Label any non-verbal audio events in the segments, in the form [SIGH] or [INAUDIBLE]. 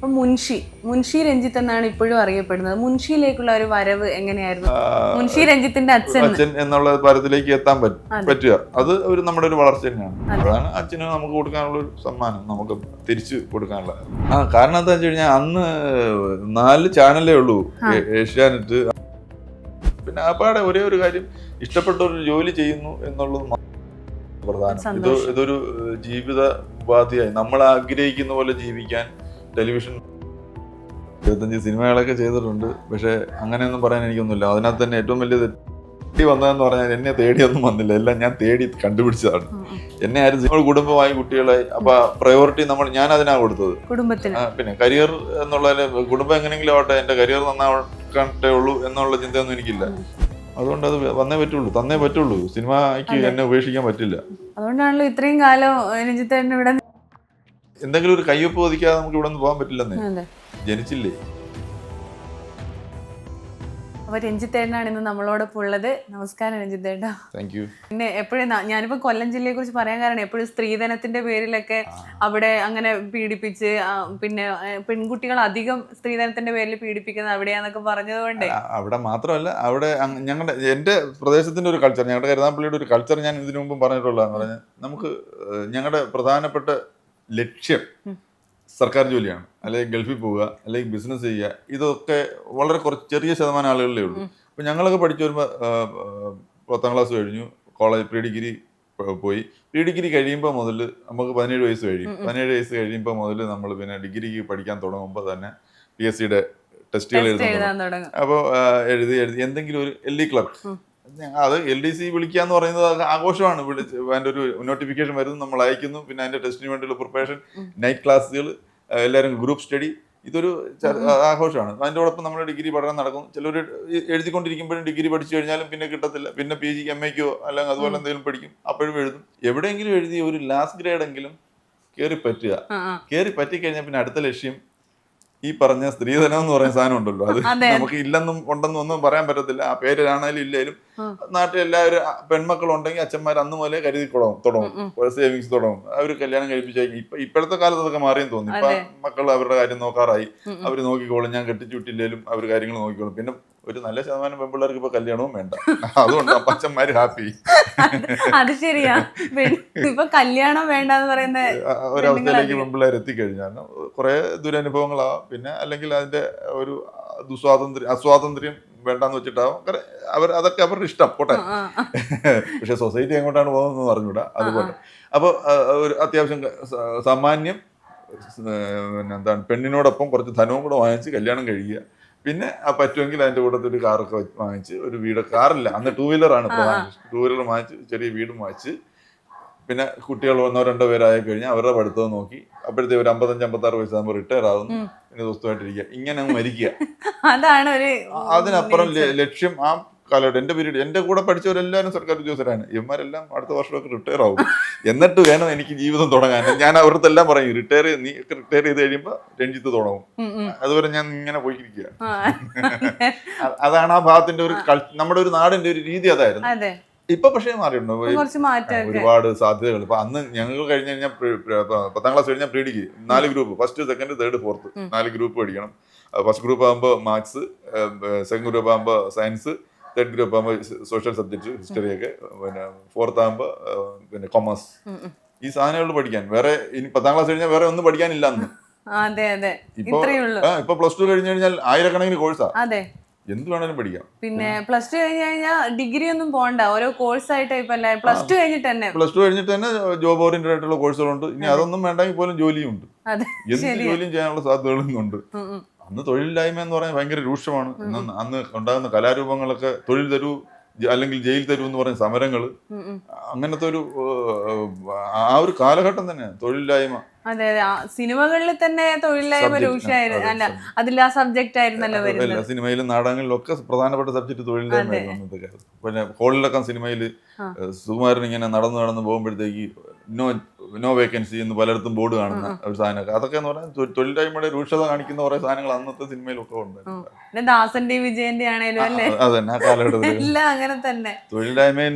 അപ്പൊ മുൻഷി മുൻഷി രഞ്ജിത്ത് എന്നാണ് ഇപ്പോഴും അറിയപ്പെടുന്നത്. മുൻഷിയിലേക്കുള്ള ഒരു വരവ് എങ്ങനെയായിരുന്നു? മുൻഷി രഞ്ജിത്തിന്റെ അച്ഛൻ. അച്ഛൻ എന്നുള്ള തരത്തിലേക്ക് എത്താൻ പറ്റ- പറ്റുക. അത് ഒരു നമ്മുടെ ഒരു വളർച്ച തന്നെയാണ്. അതാണ് അച്ഛന് നമുക്ക് കൊടുക്കാനുള്ള ഒരു സമ്മാനം നമുക്ക് തിരിച്ചു കൊടുക്കാനുള്ള. ആ കാരണം എന്താ വെച്ച് കഴിഞ്ഞാൽ അന്ന് നാല് ചാനലേ ഉള്ളൂ ഏഷ്യാനെറ്റ്. പിന്നെ അപ്പാടെ ഒരേ ഒരു കാര്യം ഇഷ്ടപ്പെട്ട ഒരു ജോലി ചെയ്യുന്നു എന്നുള്ളത് പ്രധാനം. ഇത് ഇതൊരു ജീവിത ഉപാധിയായി. നമ്മൾ ആഗ്രഹിക്കുന്ന പോലെ ജീവിക്കാൻ ടെലിവിഷൻ ഇരുപത്തഞ്ച് സിനിമകളൊക്കെ ചെയ്തിട്ടുണ്ട്. പക്ഷേ അങ്ങനെയൊന്നും പറയാൻ എനിക്കൊന്നുമില്ല. അതിനകത്ത് തന്നെ ഏറ്റവും വലിയ തെറ്റി വന്നതെന്ന് പറഞ്ഞാൽ എന്നെ തേടിയൊന്നും വന്നില്ല. എല്ലാം ഞാൻ തേടി കണ്ടുപിടിച്ചതാണ്. എന്നെ ആരും നമ്മൾ കുടുംബമായി കുട്ടികളെ അപ്പൊ പ്രയോറിറ്റി നമ്മൾ ഞാൻ അതിനാ കൊടുത്തത് കുടുംബത്തിന് പിന്നെ കരിയർ എന്നുള്ളതിൽ കുടുംബം എങ്ങനെയെങ്കിലും ആവട്ടെ എന്റെ കരിയർ നന്നാവട്ടെ ഉള്ളൂ എന്നുള്ള ചിന്തയൊന്നും എനിക്കില്ല. അതുകൊണ്ട് അത് വന്നേ പറ്റുള്ളൂ തന്നേ പറ്റുള്ളൂ. സിനിമയ്ക്ക് എന്നെ ഉപേക്ഷിക്കാൻ പറ്റില്ല. അതുകൊണ്ടാണല്ലോ ഇത്രയും കാലം രഞ്ജിത്തേട്ടൻ ഇവിടെ എന്തെങ്കിലും ഒരു കയ്യൊപ്പ് ഒതുക്കാതെ നമുക്ക് ഇവിടെ നിന്ന് പോകാൻ പറ്റില്ലെന്നേ. ജനിച്ചില്ലേ? അപ്പൊ രഞ്ജിത്തേട്ടനാണ് ഇന്ന് നമ്മളോടൊപ്പം ഉള്ളത്. നമസ്കാരം രഞ്ജിത്തേട്ടാ. താങ്ക് യു പിന്നെ എപ്പോഴും ഞാനിപ്പോ കൊല്ലം ജില്ലയെ കുറിച്ച് പറയാൻ കാരണം എപ്പോഴും സ്ത്രീധനത്തിന്റെ പേരിലൊക്കെ അവിടെ അങ്ങനെ പീഡിപ്പിച്ച് പിന്നെ പെൺകുട്ടികൾ അധികം സ്ത്രീധനത്തിന്റെ പേരിൽ പീഡിപ്പിക്കുന്നത് അവിടെയാന്നൊക്കെ പറഞ്ഞതുകൊണ്ട്. കൊണ്ട് അവിടെ മാത്രമല്ല അവിടെ ഞങ്ങളുടെ എന്റെ പ്രദേശത്തിന്റെ ഒരു കൾച്ചർ ഞങ്ങളുടെ കരുതാപ്പള്ളിയുടെ ഒരു കൾച്ചർ ഞാൻ ഇതിനു മുമ്പും പറഞ്ഞിട്ടുള്ളതെന്ന് പറഞ്ഞാൽ നമുക്ക് ഞങ്ങളുടെ പ്രധാനപ്പെട്ട ലക്ഷ്യം സർക്കാർ ജോലിയാണ്. അല്ലെങ്കിൽ ഗൾഫിൽ പോവുക അല്ലെങ്കിൽ ബിസിനസ് ചെയ്യുക ഇതൊക്കെ വളരെ കുറച്ച് ചെറിയ ശതമാനം ആളുകളിലേ ഉള്ളൂ. അപ്പോൾ ഞങ്ങളൊക്കെ പഠിച്ചു വരുമ്പോൾ പത്താം ക്ലാസ് കഴിഞ്ഞു. കോളേജ് പ്രീ ഡിഗ്രി പോയി. പ്രീ ഡിഗ്രി കഴിയുമ്പോൾ മുതൽ നമുക്ക് പതിനേഴ് വയസ്സ് കഴിയും. പതിനേഴ് വയസ്സ് കഴിയുമ്പോൾ മുതൽ നമ്മൾ പിന്നെ ഡിഗ്രിക്ക് പഠിക്കാൻ തുടങ്ങുമ്പോൾ തന്നെ പി എസ് സിയുടെ ടെസ്റ്റുകൾ എഴുതി അപ്പോൾ എഴുതി എഴുതി എന്തെങ്കിലും ഒരു എൽ ഇ ക്ലർക്ക് അത് എൽ ഡി സി വിളിക്കുക എന്ന് പറയുന്നത് അത് ആഘോഷമാണ്. വിളിച്ച് അതിന്റെ ഒരു നോട്ടിഫിക്കേഷൻ വരുന്നു നമ്മൾ അയക്കുന്നു. പിന്നെ അതിന്റെ ടെസ്റ്റിന് വേണ്ടിയുള്ള പ്രിപ്പറേഷൻ നൈറ്റ് ക്ലാസ്സുകൾ എല്ലാവരും ഗ്രൂപ്പ് സ്റ്റഡി ഇതൊരു ആഘോഷമാണ്. അതിന്റെയോടൊപ്പം നമ്മുടെ ഡിഗ്രി പഠനം നടക്കും. ചിലർ എഴുതിക്കൊണ്ടിരിക്കുമ്പോഴും ഡിഗ്രി പഠിച്ചു കഴിഞ്ഞാലും പിന്നെ കിട്ടത്തില്ല. പിന്നെ പി ജിക്ക് എം എക്കോ അല്ലെങ്കിൽ അതുപോലെ എന്തെങ്കിലും പഠിക്കും. അപ്പോഴും എഴുതും. എവിടെയെങ്കിലും എഴുതി ഒരു ലാസ്റ്റ് ഗ്രേഡ് എങ്കിലും കയറി പറ്റുക. കയറി പറ്റിക്കഴിഞ്ഞാൽ പിന്നെ അടുത്ത ലക്ഷ്യം ഈ പറഞ്ഞ സ്ത്രീധനം എന്ന് പറയുന്ന സാധനം ഉണ്ടല്ലോ. അത് നമുക്ക് ഇല്ലെന്നും ഉണ്ടെന്നും ഒന്നും പറയാൻ പറ്റത്തില്ല. ആ പേരിലാണേലും ഇല്ലേലും. നാട്ടിൽ എല്ലാവരും പെൺമക്കളുണ്ടെങ്കിൽ അച്ഛന്മാർ അന്ന് മുതലേ കരുതി തുടങ്ങും ഒരു സേവിങ്സ് തുടങ്ങും. അവർ കല്യാണം കഴിപ്പിച്ചു ഇപ്പൊ ഇപ്പോഴത്തെ കാലത്ത് അതൊക്കെ മാറിയെന്ന് തോന്നി ഇപ്പൊ. മക്കൾ അവരുടെ കാര്യം നോക്കാറായി. അവർ നോക്കിക്കോളും. ഞാൻ കെട്ടിച്ചുവിട്ടില്ലേലും അവർ കാര്യങ്ങൾ നോക്കിക്കോളും. പിന്നെ ഒരു നല്ല ശതമാനം പെൺപിള്ളേർക്ക് ഇപ്പൊ കല്യാണവും വേണ്ട. [LAUGHS] അതുകൊണ്ട് അപ്പച്ചന്മാര് ഹാപ്പി അത് ശരിയാ. ഇപ്പൊ കല്യാണം വേണ്ട എന്ന് പറയുന്ന ഒരവസ്ഥയിലേക്ക് പെൺപിള്ളേർ എത്തിക്കഴിഞ്ഞാൽ കുറെ ദുരനുഭവങ്ങളാ. പിന്നെ അല്ലെങ്കിൽ അതിന്റെ ഒരു ദുസ്വാതന്ത്ര്യം അസ്വാതന്ത്ര്യം വേണ്ടാന്ന് വെച്ചിട്ടാവും. അവർ അതൊക്കെ അവരുടെ ഇഷ്ടം. പോട്ടെ. ആ. പക്ഷെ സൊസൈറ്റി എങ്ങോട്ടാണ് പോകുന്നതെന്ന് അറിഞ്ഞൂടാ അതുപോലെ. അപ്പോൾ ഒരു അത്യാവശ്യം സാമാന്യം പിന്നെ എന്താണ് പെണ്ണിനോടൊപ്പം കുറച്ച് ധനവും കൂടെ വാങ്ങിച്ച് കല്യാണം കഴിയുക. പിന്നെ ആ പറ്റുമെങ്കിൽ അതിന്റെ കൂട്ടത്തിൽ ഒരു കാറൊക്കെ വാങ്ങിച്ച് ഒരു വീട്. കാറില്ല. അന്ന് ടൂ വീലറാണ് പ്രധാനം. ടൂ വീലർ വാങ്ങിച്ച് ചെറിയ വീടും വാങ്ങിച്ച് പിന്നെ കുട്ടികൾ ഒന്നോ രണ്ടോ പേരായി കഴിഞ്ഞാൽ അവരുടെ പഠിത്തം നോക്കി. അപ്പോഴത്തെ ഒരു അമ്പത്തഞ്ച് അമ്പത്താറ് വയസ്സാകുമ്പോൾ റിട്ടയർ ആകുന്നു പിന്നെ സ്വസ്ഥമായിട്ടിരിക്കുക. ഇങ്ങനെ അങ്ങ് മരിക്കുക. [LAUGHS] അതാണ് ഒരു അതിനപ്പുറം ലക്ഷ്യം ആ കാലഘട്ടം. എന്റെ പീരീഡ് എന്റെ കൂടെ പഠിച്ചവരെല്ലാവരും സർക്കാർ ഉദ്യോഗസ്ഥരാണ്. ഇവന്മാരെല്ലാം അടുത്ത വർഷമൊക്കെ റിട്ടയർ ആവും. [LAUGHS] എന്നിട്ട് വേണം എനിക്ക് ജീവിതം തുടങ്ങാൻ. ഞാൻ അവരുടെ എല്ലാം പറയും റിട്ടയർ നീ റിട്ടയർ ചെയ്ത് കഴിയുമ്പോൾ രഞ്ജിത്ത് തുടങ്ങും. അതുവരെ ഞാൻ ഇങ്ങനെ പോയിരിക്കുക. [LAUGHS] അതാണ് ആ ഭാഗത്തിന്റെ ഒരു നമ്മുടെ ഒരു നാടിന്റെ ഒരു രീതി അതായിരുന്നു. അതെ. ഇപ്പൊ പക്ഷേ മാറിയിട്ടുണ്ട്. ഒരുപാട് സാധ്യതകൾ. ഇപ്പൊ അന്ന് ഞങ്ങൾ കഴിഞ്ഞ് കഴിഞ്ഞാൽ പത്താം ക്ലാസ് കഴിഞ്ഞാൽ പ്രീഡിക്ക് ഡിഗ്രി. നാല് group. First second third fourth നാല് ഗ്രൂപ്പ് പഠിക്കണം. ഫസ്റ്റ് ഗ്രൂപ്പ് ആകുമ്പോൾ മാത്സ് സെക്കൻഡ് ഗ്രൂപ്പ് ആകുമ്പോൾ സയൻസ് തേർഡ് ഗ്രൂപ്പ് ആകുമ്പോൾ സോഷ്യൽ സബ്ജക്ട് ഹിസ്റ്ററി ഒക്കെ പിന്നെ ഫോർത്ത് ആകുമ്പോൾ പിന്നെ കൊമേഴ്സ്. ഈ സാധനങ്ങൾ പഠിക്കാൻ. വേറെ ഇനി പത്താം ക്ലാസ് കഴിഞ്ഞാൽ വേറെ ഒന്നും പഠിക്കാനില്ല അന്ന്. ഇപ്പൊ പ്ലസ് ടു കഴിഞ്ഞു കഴിഞ്ഞാൽ ആയിരക്കണക്കിന് കോഴ്സാ അതെ. എന്ത് വേണേലും പഠിക്കാം. പിന്നെ പ്ലസ് ടു കഴിഞ്ഞ് കഴിഞ്ഞാൽ ഡിഗ്രി ഒന്നും പോകണ്ട ഓരോ കോഴ്സ് ആയിട്ട് ഇപ്പൊ പ്ലസ് ടു കഴിഞ്ഞിട്ട് തന്നെ. പ്ലസ് ടു കഴിഞ്ഞിട്ട് തന്നെ ജോബ് ഓറിയന്റഡ് ആയിട്ടുള്ള കോഴ്സുകളുണ്ട് ഇനി അതൊന്നും വേണ്ടെങ്കിൽ പോലും ജോലിയുണ്ട്. എന്ത് ജോലിയും ചെയ്യാനുള്ള സാധ്യതകളും ഉണ്ട്. ഉം. അന്ന് തൊഴിലില്ലായ്മ എന്ന് പറഞ്ഞാൽ ഭയങ്കര രൂക്ഷമാണ്. അന്ന് ഉണ്ടാകുന്ന കലാരൂപങ്ങളൊക്കെ തൊഴിൽ തരൂ അല്ലെങ്കിൽ ജയിൽ തരും എന്ന് പറഞ്ഞ സമരങ്ങൾ. അങ്ങനത്തെ ഒരു ആ ഒരു കാലഘട്ടം തന്നെ തൊഴിലില്ലായ്മ അതെ അതെ സിനിമകളിൽ തന്നെ തൊഴിലില്ലായ്മ രൂക്ഷമായിരുന്നു അല്ല. അതിൽ ആ സബ്ജക്റ്റ് ആയിരുന്നല്ലോ വരുന്നത് സിനിമയിലും നാടകങ്ങളിലും ഒക്കെ പ്രധാനപ്പെട്ട സബ്ജക്ട് തൊഴിലില്ലായ്മ പിന്നെ ഹോളിലൊക്കെ സിനിമയിൽ. സുകുമാരൻ ഇങ്ങനെ നടന്നു നടന്ന് പോകുമ്പോഴത്തേക്ക് നോ നോ വേക്കൻസി എന്ന് പലയിടത്തും ബോർഡ് കാണുന്ന ഒരു സാധനമൊക്കെ. അതൊക്കെ എന്ന് പറഞ്ഞാൽ തൊഴിലായ്മയുടെ തൊഴിലില്ലായ്മയുടെ രൂക്ഷത കാണിക്കുന്ന കുറെ സാധനങ്ങൾ അന്നത്തെ സിനിമയിലൊക്കെ ഉണ്ട്. ദാസന്റെ വിജയന്റെ ആണേലും അല്ലേ? അതന്നെ തന്നെ ആ കാലഘട്ടത്തിൽ. [LAUGHS] അങ്ങനെ തന്നെ. തൊഴിലില്ലായ്മയിൽ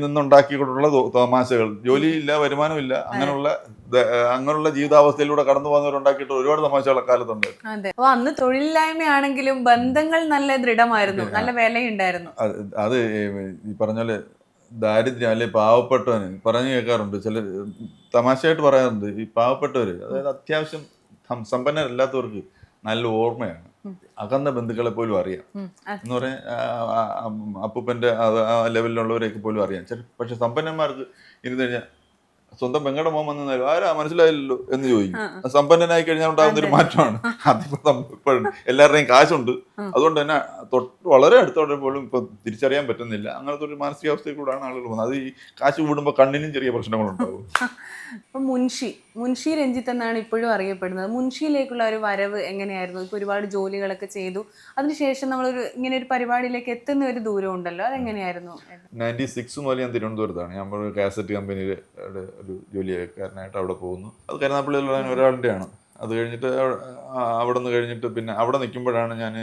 തോ- തമാശകൾ. ജോലിയില്ല വരുമാനമില്ല അങ്ങനെയുള്ള അങ്ങനെയുള്ള ജീവിതാവസ്ഥയിലൂടെ കടന്നു പോകുന്നവരുണ്ടാക്കിയിട്ട് ഒരുപാട് തമാശകൾ അക്കാലത്തുണ്ട്. അതെ. അപ്പൊ അന്ന് തൊഴിലില്ലായ്മയാണെങ്കിലും ബന്ധങ്ങൾ നല്ല ദൃഢമായിരുന്നു. നല്ല വിലയുണ്ടായിരുന്നു. അത് അത് ഈ പറഞ്ഞ പോലെ ദാരിദ്ര്യം അല്ലെ പാവപ്പെട്ടവന്? പറഞ്ഞു കേൾക്കാറുണ്ട്. ചില തമാശയായിട്ട് പറയാറുണ്ട് ഈ പാവപ്പെട്ടവര്. അതായത് അത്യാവശ്യം സമ്പന്നരല്ലാത്തവർക്ക് നല്ല ഓർമ്മയാണ്. അകന്ന ബന്ധുക്കളെ പോലും അറിയാം. എന്ന് പറയാൻ ആ ലെവലിലുള്ളവരെയൊക്കെ പോലും അറിയാം. പക്ഷെ സമ്പന്നന്മാർക്ക് ഇരുന്ന് കഴിഞ്ഞാൽ സ്വന്തം പെങ്ങളുടെ മോൻ വന്നു നേരം ആരാ? മനസ്സിലായില്ലല്ലോ? എന്ന് ചോദിക്കും. സമ്പന്നനായി കഴിഞ്ഞാൽ ഉണ്ടാകുന്ന ഒരു മാറ്റമാണ്. അതിപ്പോ എല്ലാവരുടെയും കാശുണ്ട്. അതുകൊണ്ട് തന്നെ തൊട്ട് വളരെ അടുത്തോടെ പോലും ഇപ്പൊ തിരിച്ചറിയാൻ പറ്റുന്നില്ല. അങ്ങനത്തെ ഒരു മാനസികാവസ്ഥയിൽ കൂടെയാണ് ആളുകൾ പോകുന്നത്. അത് ഈ കാശ് കൂടുമ്പോൾ കണ്ണിനും ചെറിയ പ്രശ്നങ്ങളുണ്ടാവും [LAUGHS] ഇപ്പൊ മുൻഷി മുൻഷി രഞ്ജിത്ത് എന്നാണ് ഇപ്പോഴും അറിയപ്പെടുന്നത്. മുൻഷിയിലേക്കുള്ള ഒരു വരവ് എങ്ങനെയായിരുന്നു? ഇപ്പൊ ഒരുപാട് ജോലികളൊക്കെ ചെയ്തു. അതിനുശേഷം നമ്മളൊരു ഇങ്ങനെ ഒരു പരിപാടിയിലേക്ക് എത്തുന്ന ഒരു ദൂരം ഉണ്ടല്ലോ അതെങ്ങനെയായിരുന്നു? നയന്റി സിക്സ് മുതൽ ഞാൻ തിരുവനന്തപുരത്താണ്. ഞാൻ കാസറ്റ് കമ്പനിയിൽ ഒരു ജോലിക്കാരനായിട്ട് അവിടെ പോകുന്നു. അത് കരുനാപ്പള്ളിയിലുള്ള ഒരാളുടെയാണ്. അത് കഴിഞ്ഞിട്ട് അവിടെ നിന്ന് കഴിഞ്ഞിട്ട് പിന്നെ അവിടെ നിൽക്കുമ്പോഴാണ് ഞാൻ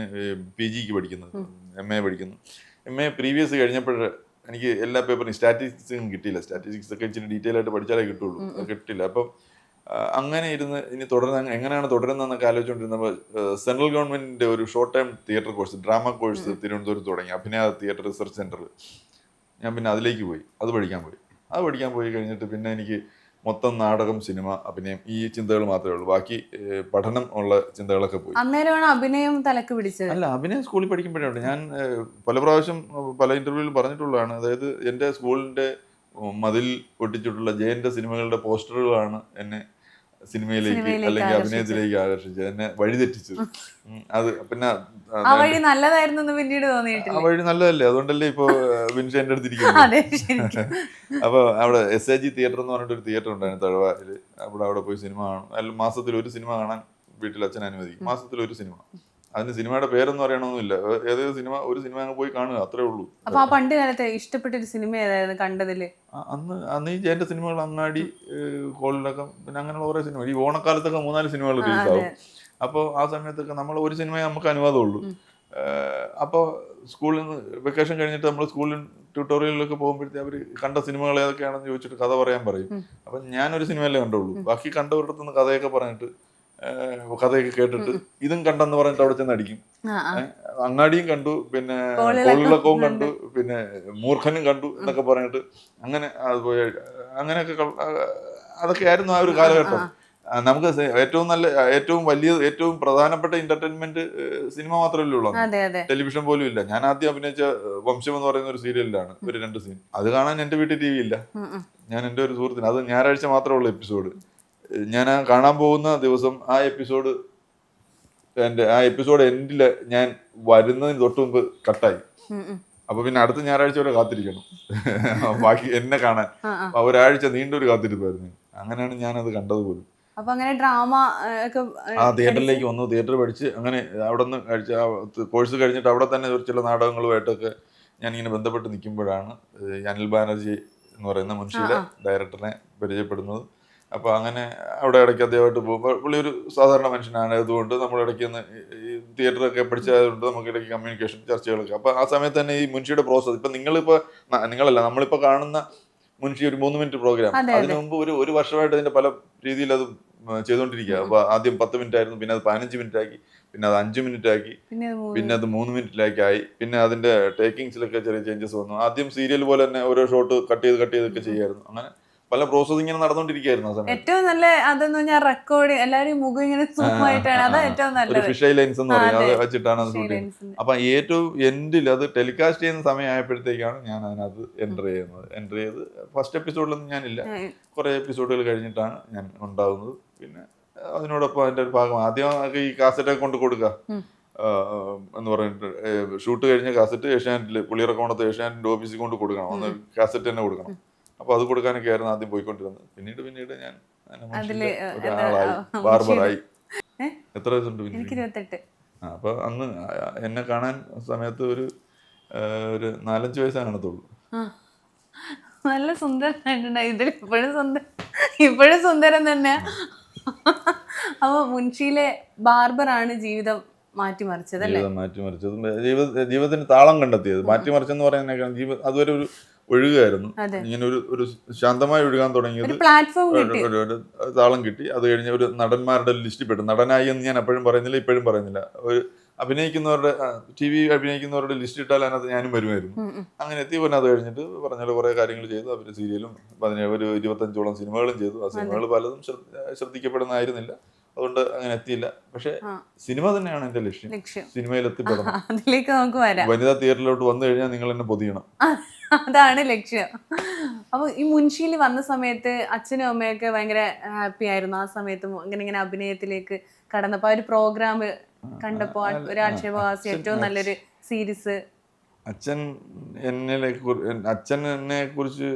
പി ജിക്ക് പഠിക്കുന്നത്. എം എ പഠിക്കുന്നു. എം എ പ്രീവിയസ് കഴിഞ്ഞപ്പോൾ എനിക്ക് എല്ലാ പേപ്പറും സ്റ്റാറ്റിസ്റ്റിക്സും കിട്ടിയില്ല. സ്റ്റാറ്റിസ്റ്റിക്സ് ഒക്കെ ഇച്ചിരി ഡീറ്റെയിൽ ആയിട്ട് പഠിച്ചാലേ കിട്ടുള്ളൂ. കിട്ടില്ല അപ്പം അങ്ങനെ ഇരുന്ന് ഇനി തുടരുന്ന എങ്ങനെയാണ് തുടരുന്നതെന്നൊക്കെ ആലോചിച്ചുകൊണ്ടിരുന്നപ്പോൾ സെൻട്രൽ ഗവൺമെന്റിന്റെ ഒരു short time theatre course drama course തിരുവനന്തപുരത്ത് തുടങ്ങി. അഭിനയ തിയേറ്റർ റിസർച്ച് സെന്റർ ഞാൻ പിന്നെ അതിലേക്ക് പോയി. അത് പഠിക്കാൻ പോയി. അത് പഠിക്കാൻ പോയി കഴിഞ്ഞിട്ട് പിന്നെ എനിക്ക് മൊത്തം നാടകം സിനിമ അഭിനയം ഈ ചിന്തകൾ മാത്രമേ ഉള്ളൂ. ബാക്കി പഠനം ഉള്ള ചിന്തകളൊക്കെ പോയി. അന്നേരമാണ് അഭിനയം തലക്ക് പിടിച്ചത്. അല്ല അഭിനയം സ്കൂളിൽ പഠിക്കുമ്പോഴുണ്ട് ഞാൻ പല പ്രാവശ്യം പല ഇന്റർവ്യൂവിലും പറഞ്ഞിട്ടുള്ളതാണ്. അതായത് എന്റെ സ്കൂളിന്റെ മതിൽ ഒട്ടിച്ചിട്ടുള്ള ജയന്റെ സിനിമകളുടെ പോസ്റ്ററുകളാണ് എന്നെ സിനിമയിലേക്ക് അല്ലെങ്കിൽ. അഭിനയത്തിലേക്ക് ആകർഷിച്ചത് എന്നെ വഴിതെറ്റിച്ചത് ഉം, അത് പിന്നെ ആ വഴി നല്ലതായിരുന്നു പിന്നീട് പിന്നീട് ആ വഴി നല്ലതല്ലേ? അതുകൊണ്ടല്ലേ ഇപ്പൊ വിൻഷ എന്റെ അടുത്തിരിക്കുന്നത് അപ്പൊ [LAUGHS] അവിടെ എസ് എ ജി തിയേറ്റർ എന്ന് പറഞ്ഞിട്ട് ഒരു തിയേറ്റർ ഉണ്ടായിരുന്നു തഴവയിൽ. അവിടെ അവിടെ പോയി സിനിമ കാണും. അല്ല മാസത്തിൽ ഒരു സിനിമ കാണാൻ വീട്ടിൽ അച്ഛൻ അനുവദിക്കും. മാസത്തിൽ ഒരു സിനിമ. അതിന് സിനിമയുടെ പേരൊന്നും അറിയണമെന്നില്ല ഏതൊരു സിനിമ ഒരു സിനിമ അങ്ങ് പോയി കാണുക അത്രേ ഉള്ളൂ. അപ്പൊ ആ പണ്ട് കാലത്തെ ഇഷ്ടപ്പെട്ട ഒരു സിനിമ ഏതായിരുന്നു കണ്ടതിൽ? അന്ന് അന്ന് ഈ ജയന്റെ സിനിമകൾ അങ്ങാടി കോളിലൊക്കെ പിന്നെ അങ്ങനെയുള്ള കുറേ സിനിമ ഈ ഓണക്കാലത്തൊക്കെ മൂന്നാൽ സിനിമകൾ റിലീസ് ആവും അപ്പോൾ ആ സമയത്തൊക്കെ നമ്മൾ ഒരു സിനിമയെ നമുക്ക് അനുവാദമുള്ളൂ. അപ്പോൾ സ്കൂളിൽ നിന്ന് വെക്കേഷൻ കഴിഞ്ഞിട്ട് നമ്മൾ സ്കൂളിൽ ട്യൂട്ടോറിയലിലൊക്കെ പോകുമ്പോഴത്തേ അവർ കണ്ട സിനിമകൾ ഏതൊക്കെയാണെന്ന് ചോദിച്ചിട്ട് കഥ പറയാൻ പറയും. അപ്പം ഞാനൊരു സിനിമയല്ലേ കണ്ടുള്ളൂ. ബാക്കി കണ്ടവരുടെ അടുത്തുനിന്ന് കഥയൊക്കെ പറഞ്ഞിട്ട് കഥയൊക്കെ കേട്ടിട്ട് ഇതും കണ്ടെന്ന് പറഞ്ഞിട്ട് അവിടെ ചെന്ന് അടിക്കും. അങ്ങാടിയും കണ്ടു പിന്നെ കോളിളക്കവും കണ്ടു. പിന്നെ മൂർഖനും കണ്ടു എന്നൊക്കെ പറഞ്ഞിട്ട് അങ്ങനെ അതുപോലെ അങ്ങനെയൊക്കെ അതൊക്കെ ആയിരുന്നു ആ ഒരു കാലഘട്ടം. നമുക്ക് ഏറ്റവും നല്ല ഏറ്റവും വലിയ ഏറ്റവും പ്രധാനപ്പെട്ട എന്റർടൈൻമെന്റ് സിനിമ മാത്രമല്ലേ ഉള്ളൂ. ടെലിവിഷൻ പോലും ഇല്ല. ഞാൻ ആദ്യം അഭിനയിച്ച വംശം എന്ന് പറയുന്ന ഒരു സീരിയലിലാണ് ഒരു രണ്ട് സീൻ. അത് കാണാൻ എന്റെ വീട്ടിൽ ടി വി ഇല്ല. ഞാൻ എന്റെ ഒരു സുഹൃത്തിന് അത് ഞായറാഴ്ച മാത്രമേ ഉള്ളൂ എപ്പിസോഡ്. ഞാൻ ആ കാണാൻ പോകുന്ന ദിവസം ആ എപ്പിസോഡ് എന്റെ ആ എപ്പിസോഡ് എൻഡിൽ ഞാൻ വരുന്നതിന് തൊട്ട് മുമ്പ് കട്ടായി. അപ്പൊ പിന്നെ അടുത്ത ഞായറാഴ്ച വരെ കാത്തിരിക്കണം. [LAUGHS] ബാക്കി എന്നെ കാണാൻ. ഒരാഴ്ച നീണ്ടൊരു കാത്തിരിപ്പായിരുന്നു. അങ്ങനെയാണ് ഞാൻ അത് കണ്ടത് പോലും അപ്പൊ അങ്ങനെ ഡ്രാമ ആ തിയേറ്ററിലേക്ക് വന്നു. തിയേറ്റർ പഠിച്ച് അങ്ങനെ അവിടെ നിന്ന് കഴിച്ച കോഴ്സ് കഴിഞ്ഞിട്ട് അവിടെ തന്നെ ചില നാടകങ്ങളുമായിട്ടൊക്കെ ഞാനിങ്ങനെ ബന്ധപ്പെട്ട് നിൽക്കുമ്പോഴാണ് അനിൽ ബാനർജി എന്ന് പറയുന്ന മുൻഷിയുടെ ഡയറക്ടറിനെ പരിചയപ്പെടുന്നത്. അപ്പോൾ അങ്ങനെ അവിടെ ഇടയ്ക്ക് അദ്ദേഹമായിട്ട് പോകുമ്പോൾ പുള്ളി ഒരു സാധാരണ മനുഷ്യനാണ്. അതുകൊണ്ട് നമ്മൾ ഇടയ്ക്ക് ഒന്ന് ഈ തിയേറ്ററൊക്കെ പഠിച്ചതുകൊണ്ട് നമുക്ക് ഇടയ്ക്ക് കമ്മ്യൂണിക്കേഷൻ ചർച്ചകളൊക്കെ. അപ്പോൾ ആ സമയത്ത് തന്നെ ഈ മുൻഷിയുടെ പ്രോസസ്സ് ഇപ്പം നിങ്ങളിപ്പോൾ നിങ്ങളല്ല നമ്മളിപ്പോൾ കാണുന്ന മുൻഷി ഒരു മൂന്ന് മിനിറ്റ് പ്രോഗ്രാം അതെ, അതിനു മുമ്പ് ഒരു ഒരു വർഷമായിട്ട് അതിന്റെ പല രീതിയിൽ അത് ചെയ്തുകൊണ്ടിരിക്കുക. അപ്പൊ ആദ്യം പത്ത് മിനിറ്റ് ആയിരുന്നു പിന്നെ അത് പതിനഞ്ച് മിനിറ്റ് ആക്കി പിന്നെ അത് അഞ്ച് മിനിറ്റ് ആക്കി പിന്നെ അത് മൂന്ന് പിന്നെ അത് മൂന്ന് മിനിറ്റിലേക്ക് ആയി പിന്നെ അതിന്റെ ടേക്കിങ്സിലൊക്കെ ചെറിയ ചേഞ്ചസ് വന്നു. ആദ്യം സീരിയൽ പോലെ തന്നെ ഓരോ ഷോട്ട് കട്ട് ചെയ്ത് കട്ട് ചെയ്തൊക്കെ ചെയ്യായിരുന്നു. അങ്ങനെ പല പ്രോസസ് ഇങ്ങനെ നടന്നുകൊണ്ടിരിക്കുകയായിരുന്നു സമയത്ത്. ഏറ്റവും നല്ല അതെന്ന് പറഞ്ഞാൽ റെക്കോർഡ് എല്ലാരും മുഖം ഇങ്ങനെ സൂപ്പറായിട്ടാണ് അതാ ഏറ്റവും നല്ല നല്ലത് ഫിഷ് ലൈൻസ് എന്ന് പറയും. അത്. വെച്ചിട്ടാണ് അത് ഷൂട്ട് ചെയ്യുന്നത് Freelance-ന്റെ. അപ്പൊ ഏറ്റവും എൻഡിൽ അത് ടെലികാസ്റ്റ് ചെയ്യുന്ന സമയമായപ്പോഴത്തേക്കാണ് ഞാൻ അതിനകത്ത് എന്റർ ചെയ്യുന്നത്. എന്റർ ചെയ്ത് ഫസ്റ്റ് എപ്പിസോഡിലൊന്നും ഞാനില്ല. കുറെ കുറേ എപ്പിസോഡുകൾ കഴിഞ്ഞിട്ടാണ് ഞാൻ ഉണ്ടാകുന്നത് പിന്നെ അതിനോടൊപ്പം അതിന്റെ ഒരു ഭാഗം ആദ്യം ഈ കാസറ്റൊക്കെ കൊണ്ട് കൊടുക്കുക എന്ന് പറഞ്ഞിട്ട് ഷൂട്ട് കഴിഞ്ഞ കാസറ്റ് ഏഷ്യാനെറ്റിൽ പുളിയിറക്കോണത്ത് ഏഷ്യാനെറ്റിന്റെ ഓഫീസിൽ കൊണ്ട് കൊടുക്കണം. ഒന്ന് കാസറ്റ് തന്നെ കൊടുക്കണം. അപ്പൊ അത് കൊടുക്കാനൊക്കെ ആയിരുന്നു ആദ്യം പോയിക്കൊണ്ടിരുന്നത്. പിന്നീട് പിന്നീട് ഞാൻ ഒരാളായി ബാർബറായി. എത്ര വയസ്സുണ്ട് എനിക്ക് പിന്നെ ഇരുപത്തെട്ട് ആ, അപ്പൊ അന്ന് എന്നെ കാണാൻ സമയത്ത് ഒരു ഒരു നാലഞ്ച് വയസ്സേ കാണത്തുള്ളൂ. ആ. നല്ല സുന്ദരനായിട്ടുണ്ടായി. ഇതിൽ ഇപ്പോഴും സുന്ദരം ഇപ്പോഴും സുന്ദരൻ തന്നെ അപ്പൊ മുൻഷിയിലെ ബാർബറാണ് ജീവിതം മാറ്റിമറിച്ചത് ജീവിതം മാറ്റിമറിച്ചതും. ജീവിതത്തിന് താളം കണ്ടെത്തിയത്. മാറ്റിമറിച്ചെന്ന് പറയുന്നതിനേക്കാൾ ജീവിതം അതുവരെ ഒരു ഒഴുകായിരുന്നു. ഇങ്ങനെ ഒരു ഒരു ശാന്തമായി ഒഴുകാൻ തുടങ്ങിയത്. ഒരു താളം കിട്ടി. അത് കഴിഞ്ഞ് ഒരു നടന്മാരുടെ ലിസ്റ്റ് പെട്ടു. നടനായി എന്ന് ഞാൻ അപ്പോഴും പറയുന്നില്ല ഇപ്പോഴും പറയുന്നില്ല. ഒരു അഭിനയിക്കുന്നവരുടെ ടി വി അഭിനയിക്കുന്നവരുടെ ലിസ്റ്റ് ഇട്ടാൽ അതിനകത്ത് ഞാനും വരുമായിരുന്നു. അങ്ങനെ എത്തി. പിന്നെ അത് കഴിഞ്ഞിട്ട് പറഞ്ഞാൽ കുറേ കാര്യങ്ങൾ ചെയ്തു. അവർ സീരിയലും പതിനേഴ് ഒരു ഇരുപത്തഞ്ചോളം സിനിമകളും ചെയ്തു. ആ സിനിമകൾ പലതും ശ്രദ്ധിക്കപ്പെടുന്നായിരുന്നില്ല ശ്രദ്ധിക്കപ്പെടുന്നതായിരുന്നില്ല. അതുകൊണ്ട് അങ്ങനെ എത്തിയില്ല. പക്ഷെ സിനിമ തന്നെയാണ് എന്റെ ലക്ഷ്യം. സിനിമയിൽ എത്തിപ്പെടണം [LAUGHS] അതിലേക്ക് നമുക്ക് വരാം. വനിതാ തിയേറ്ററിലോട്ട് വന്നു കഴിഞ്ഞാൽ നിങ്ങൾ എന്നെ പൊതിയണം. [LAUGHS] അതാണ് ലക്ഷ്യം. അപ്പൊ ഈ മുൻഷിയിൽ വന്ന സമയത്ത് അച്ഛനും അമ്മയൊക്കെ ഭയങ്കര ഹാപ്പി ആയിരുന്നു. ആ സമയത്ത് ഇങ്ങനെ ഇങ്ങനെ അഭിനയത്തിലേക്ക് കടന്നപ്പോ ആ ഒരു പ്രോഗ്രാം കണ്ടപ്പോ ആ ഒരു ആക്ഷേപവാസി ഏറ്റവും നല്ലൊരു സീരീസ് അച്ഛൻ എന്നെ അച്ഛൻ എന്നെ കുറിച്ച്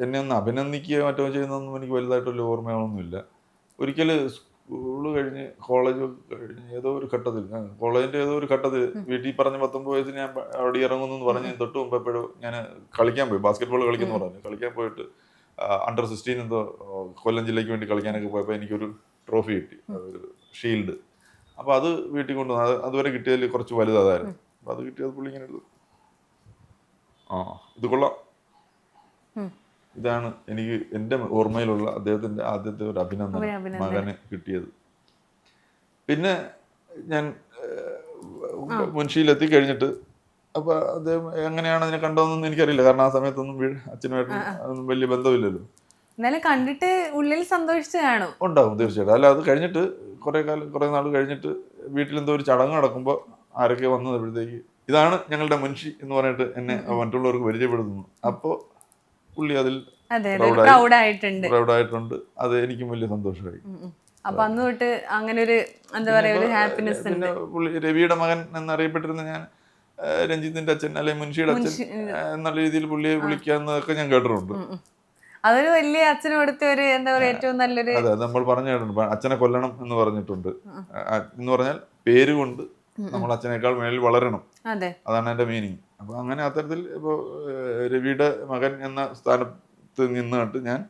എന്നെ ഒന്ന് അഭിനന്ദിക്കുകയോ മറ്റോ ചെയ്യുന്നൊന്നും എനിക്ക് വലുതായിട്ടുള്ള ഓർമ്മകളൊന്നുമില്ല. ഒരിക്കൽ സ്കൂൾ കഴിഞ്ഞ് കോളേജ് കഴിഞ്ഞ് ഏതോ ഒരു ഘട്ടത്തിൽ കോളേജിന്റെ ഏതോ ഒരു ഘട്ടത്തിൽ വീട്ടിൽ പറഞ്ഞ പത്തൊമ്പത് വയസ്സിൽ ഞാൻ അവിടെ ഇറങ്ങുന്നു എന്ന് പറഞ്ഞ് തൊട്ട് മുമ്പ് എപ്പോഴും ഞാൻ കളിക്കാൻ പോയി ബാസ്കറ്റ് ബോൾ കളിക്കുന്നു പറഞ്ഞു. കളിക്കാൻ പോയിട്ട് അണ്ടർ സിക്സ്റ്റീൻ എന്തോ കൊല്ലം ജില്ലയ്ക്ക് വേണ്ടി കളിക്കാനൊക്കെ പോയപ്പോൾ എനിക്കൊരു ട്രോഫി കിട്ടി ഒരു ഷീൽഡ് അപ്പോൾ അത് വീട്ടിൽ കൊണ്ടുവന്നു. അത് അതുവരെ കിട്ടിയതിൽ കുറച്ച് വലുതായിരുന്നു അപ്പോൾ അത് കിട്ടിയത് പുള്ളി ഇങ്ങനെ ആ ഇത് കൊള്ളാം. ഇതാണ് എനിക്ക് എന്റെ ഓർമ്മയിലുള്ള അദ്ദേഹത്തിന്റെ ആദ്യത്തെ ഒരു അഭിനന്ദനം. മകന് കിട്ടിയത്. പിന്നെ ഞാൻ മുൻഷിയിലെത്തി കഴിഞ്ഞിട്ട് അപ്പൊ അദ്ദേഹം എങ്ങനെയാണ് അതിനെ കണ്ടതെന്നൊന്നും എനിക്കറിയില്ല. കാരണം ആ സമയത്തൊന്നും അച്ഛനുമായിട്ടും വലിയ ബന്ധമില്ലല്ലോ. എന്നാലും കണ്ടിട്ട് ഉള്ളിൽ സന്തോഷിച്ച് കാണും. ഉണ്ടാവും തീർച്ചയായിട്ടും. അല്ല അത് കഴിഞ്ഞിട്ട് കുറെ കാലം കുറെ നാൾ കഴിഞ്ഞിട്ട് വീട്ടിൽ എന്തോ ഒരു ചടങ്ങ് നടക്കുമ്പോൾ ആരൊക്കെ വന്നപ്പോഴത്തേക്ക് ഇതാണ് ഞങ്ങളുടെ മുൻഷി എന്ന് പറഞ്ഞിട്ട് എന്നെ മറ്റുള്ളവർക്ക് പരിചയപ്പെടുത്തുന്നു അപ്പോൾ പുള്ളി അതിൽ പ്രൗഡായിട്ടുണ്ട് അത് എനിക്കും വലിയ സന്തോഷമായി. അപ്പൊ അന്ന് തൊട്ട് അങ്ങനെ ഒരു എന്താ പറയാ ഒരു ഹാപ്പിനെസ് പിന്നെ പുള്ളി രവിയുടെ മകൻ എന്നറിയപ്പെട്ടിരുന്ന ഞാൻ രഞ്ജിത്തിന്റെ അച്ഛൻ അല്ലെങ്കിൽ മുൻഷിയുടെ അച്ഛൻ എന്നുള്ള രീതിയിൽ പുള്ളിയെ വിളിക്കാന്നൊക്കെ ഞാൻ കേട്ടിട്ടുണ്ട്. അതൊരു വലിയ അച്ഛനും കൊടുത്ത ഒരു എന്താ പറയാ ഏറ്റവും നല്ലൊരു അതെ നമ്മൾ പറഞ്ഞു കേട്ടിട്ടുണ്ട്. അച്ഛനെ കൊല്ലണം എന്ന് പറഞ്ഞിട്ടുണ്ട്. എന്ന് പറഞ്ഞാൽ പേര് കൊണ്ട് നമ്മൾ അച്ഛനേക്കാൾ മേളിൽ വളരണം. അതെ. അതാണ് എന്റെ മീനിങ് അപ്പോൾ അങ്ങനെ അത്തരത്തിൽ ഇപ്പോൾ രവിയുടെ മകൻ എന്ന സ്ഥാനത്ത് നിന്നിട്ട് ഞാൻ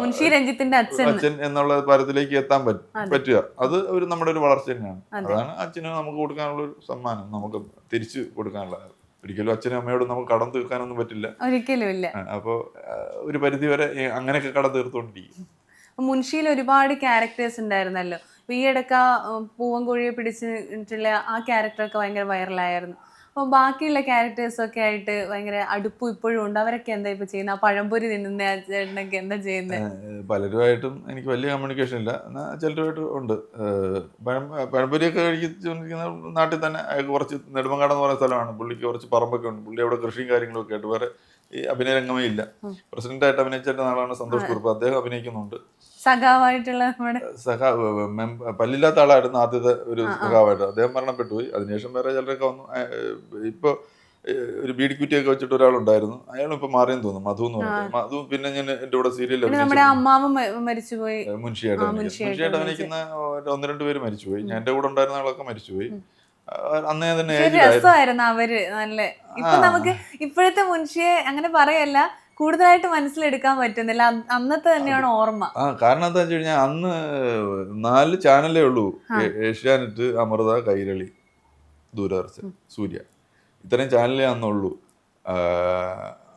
മുൻഷി രഞ്ജിത്തിന്റെ അച്ഛൻ. അച്ഛൻ എന്നുള്ള തരത്തിലേക്ക് എത്താൻ പറ്റും പറ്റുക. അത് ഒരു നമ്മുടെ ഒരു വളർച്ച തന്നെയാണ്. അതാണ് അച്ഛന് നമുക്ക് കൊടുക്കാനുള്ള ഒരു സമ്മാനം. നമുക്ക് തിരിച്ചു കൊടുക്കാനുള്ള. ഒരിക്കലും അച്ഛനും അമ്മയോടും നമുക്ക് കടം തീർക്കാനൊന്നും പറ്റില്ല. ഒരിക്കലും ഇല്ല. അപ്പോൾ ഒരു പരിധി വരെ അങ്ങനെയൊക്കെ കടം തീർത്തുകൊണ്ടിരിക്കും മുൻഷിയിൽ ഒരുപാട് ക്യാരക്ടേഴ്സ് ഉണ്ടായിരുന്നല്ലോ. ഈ ഇടയ്ക്ക് ആ ഉം, പൂവൻകോഴിയെ പിടിച്ചിട്ടുള്ള ആ ക്യാരക്ടറൊക്കെ ഭയങ്കര വൈറലായിരുന്നു അപ്പൊ ബാക്കിയുള്ള ക്യാരക്ടേഴ്സ് ഒക്കെ ആയിട്ട് ഭയങ്കര അടുപ്പ് ഇപ്പോഴും ഉണ്ട്. അവരൊക്കെ എന്താ ഇപ്പൊ ചെയ്യുന്നത് ആ പഴംപൊരി തിന്നുന്ന ആ ചേട്ടനൊക്കെ എന്താ ചെയ്യുന്നത് പലരുമായിട്ടും എനിക്ക് വലിയ കമ്മ്യൂണിക്കേഷൻ ഇല്ല. എന്നാൽ ചിലരുമായിട്ട് ഉണ്ട്. പഴം പഴംപൊരിയൊക്കെ കഴിക്കുന്ന നാട്ടിൽ തന്നെ അയാൾക്ക് കുറച്ച് നെടുമങ്ങാട് എന്ന് പറയുന്ന സ്ഥലമാണ്. പുള്ളിക്ക് കുറച്ച് പറമ്പൊക്കെ ഉണ്ട്. പുള്ളി അവിടെ കൃഷിയും കാര്യങ്ങളൊക്കെ ആയിട്ട് വേറെ ഈ അഭിനയ രംഗമേ ഇല്ല. പ്രസിഡന്റായിട്ട് അഭിനയിച്ചിട്ട് നാളാണ് സന്തോഷ് കുറുപ്പ്. അദ്ദേഹം അഭിനയിക്കുന്നുണ്ട്. സഖാവായിട്ടുള്ള നമ്മുടെ സഖാ മെം- പല്ലില്ലാത്ത ആളായിരുന്നു ആദ്യത്തെ ഒരു സഖാവായിട്ട്. അദ്ദേഹം മരണപ്പെട്ടു പോയി അതിനുശേഷം വേറെ ചിലരൊക്കെ വന്നു. ഏഹ് ഒരു ബീഡി ഒരു ബീഡിക്കുറ്റിയൊക്കെ വെച്ചിട്ട് ഒരാളുണ്ടായിരുന്നു. അയാളും ഇപ്പൊ മാറിയെന്ന് തോന്നുന്നു മധു എന്ന് പറഞ്ഞു മധു പിന്നെ ഞാൻ എന്റെ കൂടെ അമ്മാവൻ മരിച്ചുപോയി. മുൻഷിയായിട്ട് മുൻഷിയായിട്ട് അഭിനയിക്കുന്ന ഒന്ന് രണ്ട് പേര് മരിച്ചുപോയി. ഞാൻ എന്റെ കൂടെ ഉണ്ടായിരുന്ന ആളൊക്കെ മരിച്ചുപോയി. അന്നേ തന്നെ രസമായിരുന്നു അവർ. നല്ല ഇപ്പൊ നമുക്ക് ഇപ്പോഴത്തെ മുൻഷിയെ അങ്ങനെ പറയല്ല. കൂടുതലായിട്ട് മനസ്സിലെടുക്കാൻ പറ്റുന്നില്ല. അന്നത്തെ തന്നെയാണ് ഓർമ്മ. ആ കാരണം എന്താ വെച്ച് കഴിഞ്ഞാൽ അന്ന് നാല് ചാനലേ ഉള്ളൂ. ഏഷ്യാനെറ്റ് അമൃത കൈരളി ദൂരദർശൻ സൂര്യ. ഇത്രയും ചാനലേ അന്നുള്ളൂ.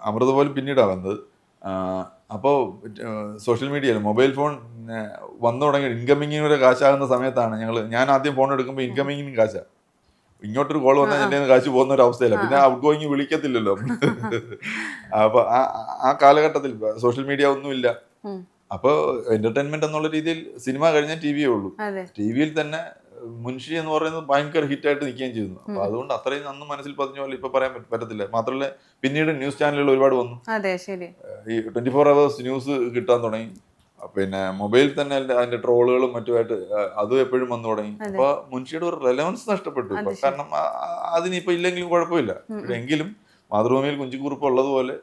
അമൃത പോലും പിന്നീടാണ് വന്നത്. അപ്പോൾ സോഷ്യൽ മീഡിയയിൽ മൊബൈൽ ഫോൺ വന്നു തുടങ്ങി ഇൻകമിങ്ങിന് വരെ കാശാകുന്ന സമയത്താണ് ഞങ്ങൾ ഞാൻ ആദ്യം ഫോൺ എടുക്കുമ്പോൾ ഇൻകമിങ്ങിനും കാശാ. ഇങ്ങോട്ടൊരു കോൾ വന്നാൽ എന്റെ കാശ് പോകുന്ന ഒരു അവസ്ഥയില്ല പിന്നെ ഔട്ട് ഗോയിങ് വിളിക്കത്തില്ലല്ലോ. അപ്പൊ ആ ആ കാലഘട്ടത്തിൽ സോഷ്യൽ മീഡിയ ഒന്നുമില്ല. അപ്പൊ അപ്പോൾ എന്റർടൈൻമെന്റ് എന്നുള്ള രീതിയിൽ സിനിമ കഴിഞ്ഞാൽ ടി വിയേ ഉള്ളൂ. ടിവിയിൽ ടി വിയിൽ തന്നെ മുൻഷി എന്ന് പറയുന്നത് ഭയങ്കര ഹിറ്റായിട്ട് നിൽക്കുകയും ചെയ്യുന്നു. അപ്പൊ അതുകൊണ്ട് അത്രയും അന്ന് മനസ്സിൽ പതിഞ്ഞ പോലെ ഇപ്പൊ പറയാൻ പറ്റ- പറ്റത്തില്ല. മാത്രമല്ല പിന്നീട് ന്യൂസ് ചാനലുകൾ ഒരുപാട് വന്നു. ഈ ട്വന്റി ഫോർ അവേഴ്സ് ന്യൂസ് കിട്ടാൻ തുടങ്ങി. പിന്നെ മൊബൈൽ തന്നെ അതിന്റെ- ട്രോളുകളും മറ്റുമായിട്ട് അതും എപ്പോഴും വന്നു തുടങ്ങി. അപ്പൊ മുൻഷിയുടെ ഒരു റെലവൻസ് നഷ്ടപ്പെട്ടു. കാരണം അതിനിപ്പോ ഇല്ലെങ്കിലും കുഴപ്പമില്ല. എങ്കിലും മാതൃഭൂമിയിൽ കുഞ്ചിക്കുറിപ്പ് ഉള്ളതുപോലെ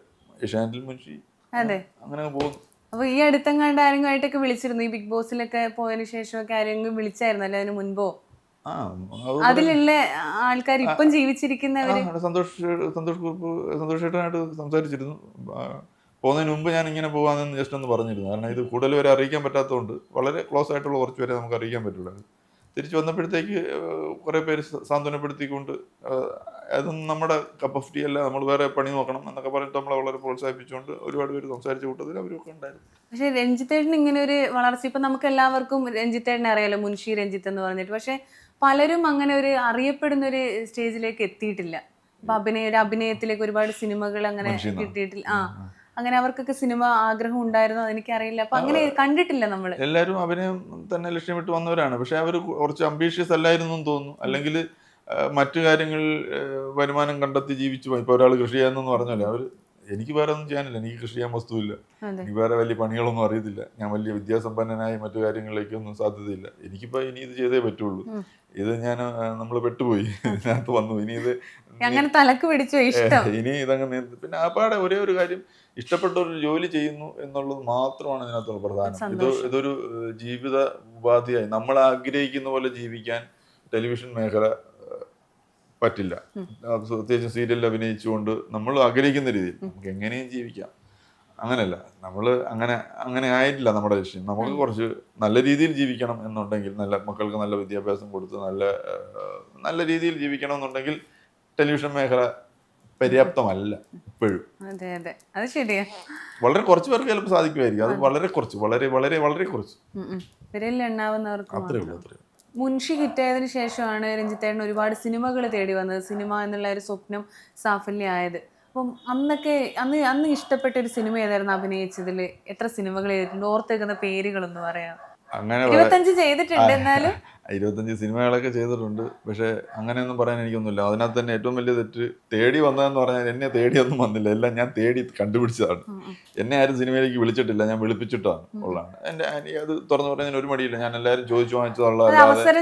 ഏഷ്യാനെറ്റിൽ മുൻഷി അതെ. അങ്ങനെ പോകും പോകുന്നു. അപ്പൊ ഈ അടുത്തെങ്ങാണ്ട് ആരെങ്കിലും വിളിച്ചിരുന്നു? ഈ ബിഗ് ബോസിലൊക്കെ പോയതിനു ശേഷമൊക്കെ ആരെങ്കിലും വിളിച്ചായിരുന്നല്ലോ അതിന് മുൻപോ? അതിലുള്ള ആൾക്കാർ ഇപ്പം ജീവിച്ചിരിക്കുന്നവര്? സന്തോഷ് സന്തോഷ് കുറുപ്പ് സന്തോഷ് സംസാരിച്ചിരുന്നു. പോകുന്നതിന് മുമ്പ് ഞാൻ ഇങ്ങനെ പോകാമെന്ന് ജസ്റ്റ് ഒന്ന് പറഞ്ഞിരുന്നു. കാരണം ഇത് കൂടുതൽ പേരെ അറിയിക്കാൻ പറ്റാത്തതുകൊണ്ട് വളരെ ക്ലോസ് ആയിട്ടുള്ള കുറച്ച് പേരെ നമുക്ക് അറിയിക്കാൻ പറ്റുള്ളൂ. തിരിച്ചു വന്നപ്പോഴത്തേക്ക് കുറേ പേര് സാന്ത്വനപ്പെടുത്തിക്കൊണ്ട് അതൊന്നും നമ്മുടെ കപ്പ് ഓഫ് ടീ അല്ല നമ്മൾ വേറെ പണി നോക്കണം എന്നൊക്കെ പറഞ്ഞിട്ട് നമ്മളെ വളരെ പ്രോത്സാഹിപ്പിച്ചുകൊണ്ട് ഒരുപാട് പേര് സംസാരിച്ച കൂട്ടത്തിൽ അവരൊക്കെ ഉണ്ടായിരുന്നു. പക്ഷേ രഞ്ജിത്തേട്ടന് ഇങ്ങനെ ഒരു വളർച്ച ഇപ്പം നമുക്ക് എല്ലാവർക്കും രഞ്ജിത്തേട്ടനെ അറിയാലോ മുൻഷി രഞ്ജിത്ത് എന്ന് പറഞ്ഞിട്ട്. പക്ഷേ പലരും അങ്ങനെ ഒരു അറിയപ്പെടുന്ന ഒരു സ്റ്റേജിലേക്ക് എത്തിയിട്ടില്ല. അപ്പൊ അഭിനയ ഒരു അഭിനയത്തിലേക്ക് ഒരുപാട് സിനിമകൾ അങ്ങനെ കിട്ടിയിട്ടില്ല. ആ. അങ്ങനെ അവർക്കൊക്കെ സിനിമ ആഗ്രഹം ഉണ്ടായിരുന്നോ എനിക്കറിയില്ല അപ്പൊ അങ്ങനെ കണ്ടിട്ടില്ല നമ്മൾ എല്ലാവരും അഭിനയം തന്നെ ലക്ഷ്യമിട്ട് വന്നവരാണ്. പക്ഷെ അവർ കുറച്ച് അംബീഷ്യസ് അല്ലായിരുന്നു എന്ന് തോന്നുന്നു. അല്ലെങ്കിൽ മറ്റു കാര്യങ്ങളിൽ വരുമാനം കണ്ടെത്തി ജീവിച്ചു പോയി. ഇപ്പൊ ഒരാൾ കൃഷി ചെയ്യാന്നൊന്നും പറഞ്ഞല്ലേ അവർ എനിക്ക് വേറെ ഒന്നും ചെയ്യാനില്ല. എനിക്ക് കൃഷി ചെയ്യാൻ വസ്തുവില്ല. എനിക്ക് വേറെ വലിയ പണികളൊന്നും അറിയത്തില്ല. ഞാൻ വലിയ വിദ്യാസമ്പന്നനായി മറ്റു കാര്യങ്ങളിലേക്കൊന്നും സാധ്യതയില്ല. എനിക്കിപ്പോൾ ഇനി ഇത് ചെയ്തേ പറ്റുള്ളൂ. ഇത് ഞാൻ നമ്മൾ പെട്ടുപോയി. ഇതിനകത്ത് വന്നു. ഇനി ഇത് [LAUGHS] അങ്ങനെ തലക്ക് പിടിച്ചു ഇഷ്ടം. ഇനി ഇതങ്ങനെ പിന്നെ ആപ്പാടെ ഒരേ ഒരു കാര്യം. ഇഷ്ടപ്പെട്ട ഒരു ജോലി ചെയ്യുന്നു എന്നുള്ളത് മാത്രമാണ് ഇതിനകത്തുള്ള പ്രധാനം. ഇത് ഇതൊരു ജീവിത ഉപാധിയായി. നമ്മൾ ആഗ്രഹിക്കുന്ന പോലെ ജീവിക്കാൻ ടെലിവിഷൻ മേഖല പറ്റില്ല. പ്രത്യേകിച്ച് സീരിയലിൽ അഭിനയിച്ചുകൊണ്ട് നമ്മൾ ആഗ്രഹിക്കുന്ന രീതിയിൽ നമുക്ക് എങ്ങനെയും ജീവിക്കാം. അങ്ങനെയല്ല. നമ്മൾ അങ്ങനെ അങ്ങനെ ആയിട്ടില്ല നമ്മുടെ ലക്ഷ്യം. നമുക്ക് കുറച്ച് നല്ല രീതിയിൽ ജീവിക്കണം എന്നുണ്ടെങ്കിൽ നല്ല മക്കൾക്ക് നല്ല വിദ്യാഭ്യാസം കൊടുത്ത് നല്ല നല്ല രീതിയിൽ ജീവിക്കണം എന്നുണ്ടെങ്കിൽ ടെലിവിഷൻ മേഖല പര്യാപ്തമല്ല ഇപ്പോഴും. അതെ അതെ. അത് ശരിയാ. വളരെ കുറച്ച് പേർക്ക് ചിലപ്പോൾ സാധിക്കുമായിരിക്കും. അത് വളരെ കുറച്ച് വളരെ വളരെ വളരെ കുറച്ച്. അത്രേ ഉള്ളൂ അത്രേ മുൻഷി ഹിറ്റായതിനു ശേഷമാണ് രഞ്ജിത്തേട്ടൻ ഒരുപാട് സിനിമകൾ തേടി വന്നത്. സിനിമ എന്നുള്ള ഒരു സ്വപ്നം സാഫല്യമായത്. അപ്പം അന്നൊക്കെ അന്ന് അന്ന് ഇഷ്ടപ്പെട്ട ഒരു സിനിമ ഏതായിരുന്നു അഭിനയിച്ചതിൽ എത്ര സിനിമകൾ ചെയ്തിട്ടുണ്ട് ഓർത്തേക്കുന്ന പേരുകളൊന്ന് പറയാം അങ്ങനെ ഇരുപത്തഞ്ച് ചെയ്തിട്ടുണ്ട് എന്നാലും. ഇരുപത്തഞ്ച് സിനിമകളൊക്കെ ചെയ്തിട്ടുണ്ട്. പക്ഷെ അങ്ങനെയൊന്നും പറയാൻ എനിക്കൊന്നുമില്ല. അതിനകത്ത് തന്നെ ഏറ്റവും വലിയ തെറ്റ് തേടി വന്നതെന്ന് പറഞ്ഞാൽ എന്നെ തേടിയൊന്നും വന്നില്ല. എല്ലാം ഞാൻ തേടി കണ്ടുപിടിച്ചതാണ്. എന്നെ ആരും സിനിമയിലേക്ക് വിളിച്ചിട്ടില്ല. ഞാൻ വിളിപ്പിച്ചിട്ടാണ് ഉള്ളതാണ്. എന്റെ അത് തുറന്നു പറഞ്ഞാൽ ഒരു മടിയില്ല. ഞാൻ എല്ലാവരും ചോദിച്ചു വാങ്ങിച്ചതല്ലാതെ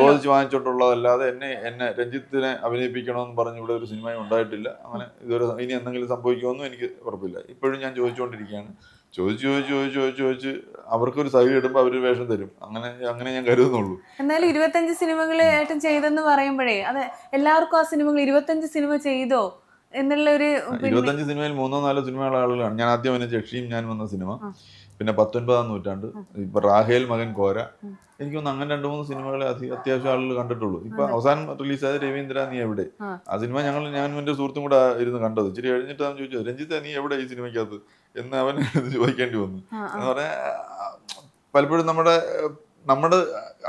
ചോദിച്ചു വാങ്ങിച്ചിട്ടുള്ളതല്ലാതെ എന്നെ എന്നെ രഞ്ജിത്തിനെ അഭിനയിപ്പിക്കണമെന്ന് പറഞ്ഞ് ഇവിടെ ഒരു സിനിമയും ഉണ്ടായിട്ടില്ല. അങ്ങനെ ഇതുവരെ ഇനി എന്തെങ്കിലും സംഭവിക്കുമെന്നും എനിക്ക് ഉറപ്പില്ല. ഇപ്പോഴും ഞാൻ ചോദിച്ചുകൊണ്ടിരിക്കുകയാണ്. ചോദിച്ചു ചോദിച്ചു ചോദിച്ചു ചോദിച്ചു ചോദിച്ച് അവർക്കൊരു സൈഡ് ഇടുമ്പോൾ അവർ വേഷം തരും. അങ്ങനെ അങ്ങനെ ഞാൻ കരുതുന്നുള്ളൂ. എന്നാലും ഇരുപത്തഞ്ച് സിനിമകൾ ഏട്ടൻ ചെയ്തെന്ന് പറയുമ്പോഴേ അത് എല്ലാവർക്കും ആ സിനിമകൾ ഇരുപത്തഞ്ച് സിനിമ ചെയ്തോ എന്നുള്ള ഒരു ഇരുപത്തഞ്ച് സിനിമയിൽ മൂന്നോ നാലോ സിനിമയുള്ള ആളുകളാണ്. ഞാൻ ആദ്യം വന്ന യക്ഷിയും ഞാൻ വന്ന സിനിമ. പിന്നെ പത്തൊൻപതാം നൂറ്റാണ്ട്. ഇപ്പൊ റാഹേൽ മകൻ കോര. ഉം. എനിക്ക് തോന്നുന്നു അങ്ങനെ രണ്ടു മൂന്ന് സിനിമകളെ അതി- അത്യാവശ്യം ആളുകൾ കണ്ടിട്ടുള്ളൂ. ഇപ്പൊ അവസാനം റിലീസായത് രവീന്ദ്ര നീ എവിടെ? ആ. സിനിമ ഞങ്ങൾ ഞാനും എന്റെ സുഹൃത്തും കൂടെ ഇരുന്ന് കണ്ടത്. ഇച്ചിരി എഴുന്നിട്ടാന്ന് ചോദിച്ചത് രഞ്ജിത്ത് നീ എവിടെ ഈ സിനിമയ്ക്കകത്ത്? എന്ന് അവൻ [LAUGHS] ചോദിക്കേണ്ടി വന്നു. എന്ന് പറഞ്ഞാൽ പലപ്പോഴും നമ്മുടെ നമ്മുടെ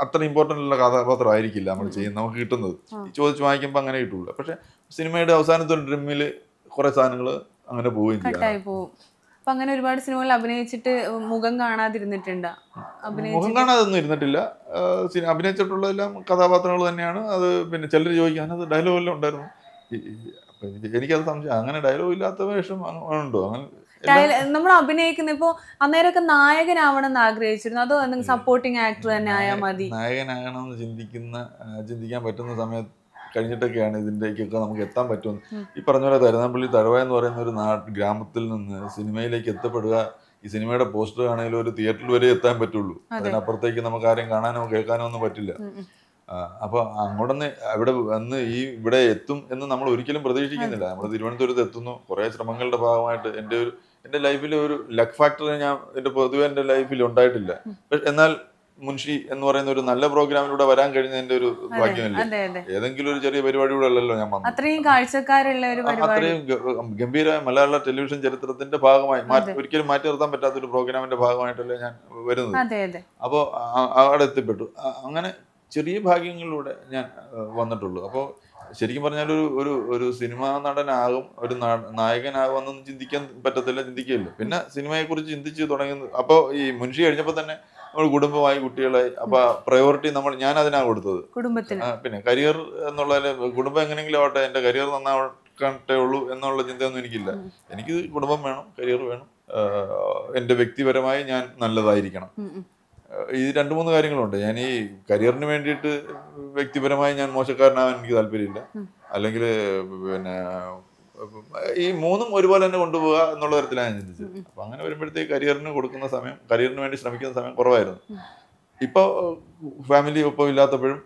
അത്ര ഇമ്പോർട്ടന്റ് ഉള്ള കഥാപാത്രം ആയിരിക്കില്ല നമ്മൾ ചെയ്യുന്നത് നമുക്ക് കിട്ടുന്നത്. ചോദിച്ച് വാങ്ങിക്കുമ്പോൾ അങ്ങനെ കിട്ടുള്ളൂ പക്ഷെ സിനിമയുടെ അവസാനത്തെ ഡ്രിമ്മിൽ കുറെ സാധനങ്ങൾ അങ്ങനെ പോവുകയും ചെയ്യും അപ്പൊ അങ്ങനെ ഒരുപാട് സിനിമകൾ അഭിനയിച്ചിട്ട് മുഖം കാണാതിരുന്നിട്ടുണ്ട്? മുഖം കാണാതൊന്നും ഇരുന്നിട്ടില്ല. അഭിനയിച്ചിട്ടുള്ളതെല്ലാം കഥാപാത്രങ്ങൾ തന്നെയാണ്. അത് പിന്നെ ചിലർ ചോദിക്കാൻ അത് ഡയലോഗ് എല്ലാം ഉണ്ടായിരുന്നു? എനിക്കത് സംശയം. അങ്ങനെ ഡയലോഗ് ഇല്ലാത്ത വേഷം ഉണ്ടോ? അങ്ങനെ നമ്മൾ അഭിനയിക്കുന്ന ഇപ്പോ അന്നേരമൊക്കെ നായകനാവണം എന്ന് ആഗ്രഹിച്ചിരുന്നു. അതോ എന്തെങ്കിലും സപ്പോർട്ടിങ് ആക്ടർ തന്നെ ആയാൽ മതി. നായകനാകണമെന്ന് ചിന്തിക്കുന്ന ചിന്തിക്കാൻ പറ്റുന്ന സമയത്ത് കഴിഞ്ഞിട്ടൊക്കെയാണ് ഇതിന്റെയൊക്കെ നമുക്ക് എത്താൻ പറ്റുമെന്ന്. ഈ പറഞ്ഞ പോലെ തരുന്നപ്പള്ളി തഴവ എന്ന് പറയുന്ന ഒരു നാ ഗ്രാമത്തിൽ നിന്ന് സിനിമയിലേക്ക് എത്തപ്പെടുക ഈ സിനിമയുടെ പോസ്റ്റർ ആണെങ്കിലും ഒരു തിയേറ്ററിൽ വരെ എത്താൻ പറ്റുള്ളൂ. അതിനപ്പുറത്തേക്ക് നമുക്ക് ആരെയും കാണാനോ കേൾക്കാനോ ഒന്നും പറ്റില്ല. അപ്പൊ അങ്ങോട്ടൊന്ന് അവിടെ വന്ന് ഈ ഇവിടെ എത്തും എന്ന് നമ്മൾ ഒരിക്കലും പ്രതീക്ഷിക്കുന്നില്ല. നമ്മൾ തിരുവനന്തപുരത്ത് എത്തുന്നു. കുറെ ശ്രമങ്ങളുടെ ഭാഗമായിട്ട് എന്റെ ഒരു എന്റെ ലൈഫിൽ ഒരു ലക്ക് ഫാക്ടർ ഞാൻ എന്റെ പൊതുവെ എന്റെ ലൈഫിൽ ഉണ്ടായിട്ടില്ല. എന്നാൽ മുൻഷി എന്ന് പറയുന്ന ഒരു നല്ല പ്രോഗ്രാമിലൂടെ വരാൻ കഴിഞ്ഞതിന്റെ ഒരു ഭാഗ്യമല്ല? ഏതെങ്കിലും ഒരു ചെറിയ പരിപാടിയുടെ അല്ലല്ലോ ഞാൻ വന്നത്. അത്രയും കാഴ്ചക്കാരുള്ള ഒരു അത്രയും ഗംഭീരമായ മലയാള ടെലിവിഷൻ ചരിത്രത്തിന്റെ ഭാഗമായി ഒരിക്കലും മാറ്റി നിർത്താൻ പറ്റാത്ത ഒരു പ്രോഗ്രാമിന്റെ ഭാഗമായിട്ടല്ലേ ഞാൻ വരുന്നത്. അപ്പോൾ അവിടെ എത്തിപ്പെട്ടു. അങ്ങനെ ചെറിയ ഭാഗ്യങ്ങളിലൂടെ ഞാൻ വന്നിട്ടുള്ളൂ. അപ്പോൾ ശരിക്കും പറഞ്ഞാൽ ഒരു ഒരു ഒരു സിനിമാ നടനാകും ഒരു നായകനാകുമെന്നൊന്നും ചിന്തിക്കാൻ പറ്റത്തില്ല ചിന്തിക്കില്ല പിന്നെ സിനിമയെ കുറിച്ച് ചിന്തിച്ച് തുടങ്ങുന്നത് അപ്പോൾ ഈ മുൻഷി കഴിഞ്ഞപ്പോൾ തന്നെ നമ്മൾ കുടുംബമായി കുട്ടികളായി അപ്പൊ പ്രയോറിറ്റി നമ്മൾ ഞാൻ അതിനാണ് കൊടുത്തത്. കുടുംബത്തിന്. പിന്നെ കരിയർ എന്നുള്ളതിൽ കുടുംബം എങ്ങനെയെങ്കിലും ആവട്ടെ എന്റെ കരിയർ നന്നാവട്ടെ ഉള്ളൂ എന്നുള്ള ചിന്തയൊന്നും എനിക്കില്ല. എനിക്ക് കുടുംബം വേണം കരിയർ വേണം. എന്റെ വ്യക്തിപരമായി ഞാൻ നല്ലതായിരിക്കണം. ഈ രണ്ട് മൂന്ന് കാര്യങ്ങളുണ്ട്. ഞാൻ ഈ കരിയറിന് വേണ്ടിയിട്ട് വ്യക്തിപരമായി ഞാൻ മോശക്കാരനാവാൻ എനിക്ക് താല്പര്യമില്ല. അല്ലെങ്കിൽ പിന്നെ ഈ മൂന്നും ഒരുപോലെ തന്നെ കൊണ്ടുപോകുക എന്നുള്ള തരത്തിലാണ് ഞാൻ ചിന്തിച്ചത്. അപ്പം അങ്ങനെ വരുമ്പോഴത്തേക്ക് കരിയറിന് കൊടുക്കുന്ന സമയം കരിയറിന് വേണ്ടി ശ്രമിക്കുന്ന സമയം കുറവായിരുന്നു. ഇപ്പോൾ ഫാമിലി ഒപ്പം ഇല്ലാത്തപ്പോഴും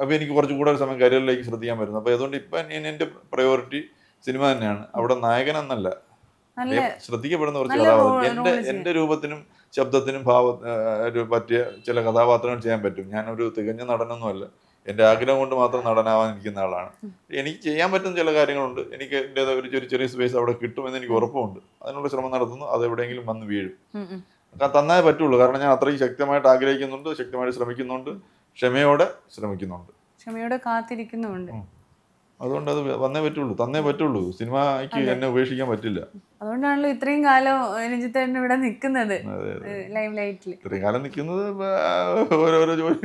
അപ്പോൾ എനിക്ക് കുറച്ച് കൂടുതൽ സമയം കരിയറിലേക്ക് ശ്രദ്ധിക്കാൻ പറ്റുന്നു. അപ്പോൾ അതുകൊണ്ട് ഇപ്പം ഞാൻ എന്റെ പ്രയോറിറ്റി സിനിമ തന്നെയാണ്. അവിടെ നായകൻ എന്നല്ല. നല്ല ശ്രദ്ധിക്കപ്പെടുന്ന കുറച്ച് കഥാപാത്രം. എന്റെ എന്റെ എന്റെ രൂപത്തിനും ശബ്ദത്തിനും ഭാവ പറ്റിയ ചില കഥാപാത്രങ്ങൾ ചെയ്യാൻ പറ്റും. ഞാനൊരു തികഞ്ഞ നടനൊന്നുമല്ല. എന്റെ ആഗ്രഹം കൊണ്ട് മാത്രം നടനാവാൻ ഇരിക്കുന്ന ആളാണ് എനിക്ക് ചെയ്യാൻ പറ്റുന്ന ചില കാര്യങ്ങളുണ്ട്. എനിക്ക് എന്റെതായ ഒരു ചെറിയ ചെറിയ സ്പേസ് അവിടെ കിട്ടുമെന്ന് എനിക്ക് ഉറപ്പുണ്ട്. അതിനുള്ള ശ്രമം നടത്തുന്നു. അത് എവിടെയെങ്കിലും വന്ന് വീഴും. തന്നേ പറ്റുള്ളൂ. കാരണം ഞാൻ അത്രയും ശക്തമായിട്ട് ആഗ്രഹിക്കുന്നുണ്ട് ശക്തമായിട്ട് ശ്രമിക്കുന്നുണ്ട് ക്ഷമയോടെ ശ്രമിക്കുന്നുണ്ട്. ക്ഷമയോടെ കാത്തിരിക്കുന്നുമുണ്ട്. അതുകൊണ്ട് അത് വന്നേ പറ്റുള്ളൂ തന്നേ പറ്റുള്ളൂ. സിനിമയ്ക്ക് എന്നെ ഉപേക്ഷിക്കാൻ പറ്റില്ല. അതുകൊണ്ടാണല്ലോ ഇത്രയും കാലം രഞ്ജിത്തേട്ടൻ ഇവിടെ നിൽക്കുന്നത് ലൈം ലൈറ്റിൽ. ഇത്രയും കാലം നിൽക്കുന്നത് ഓരോരോ ജോലി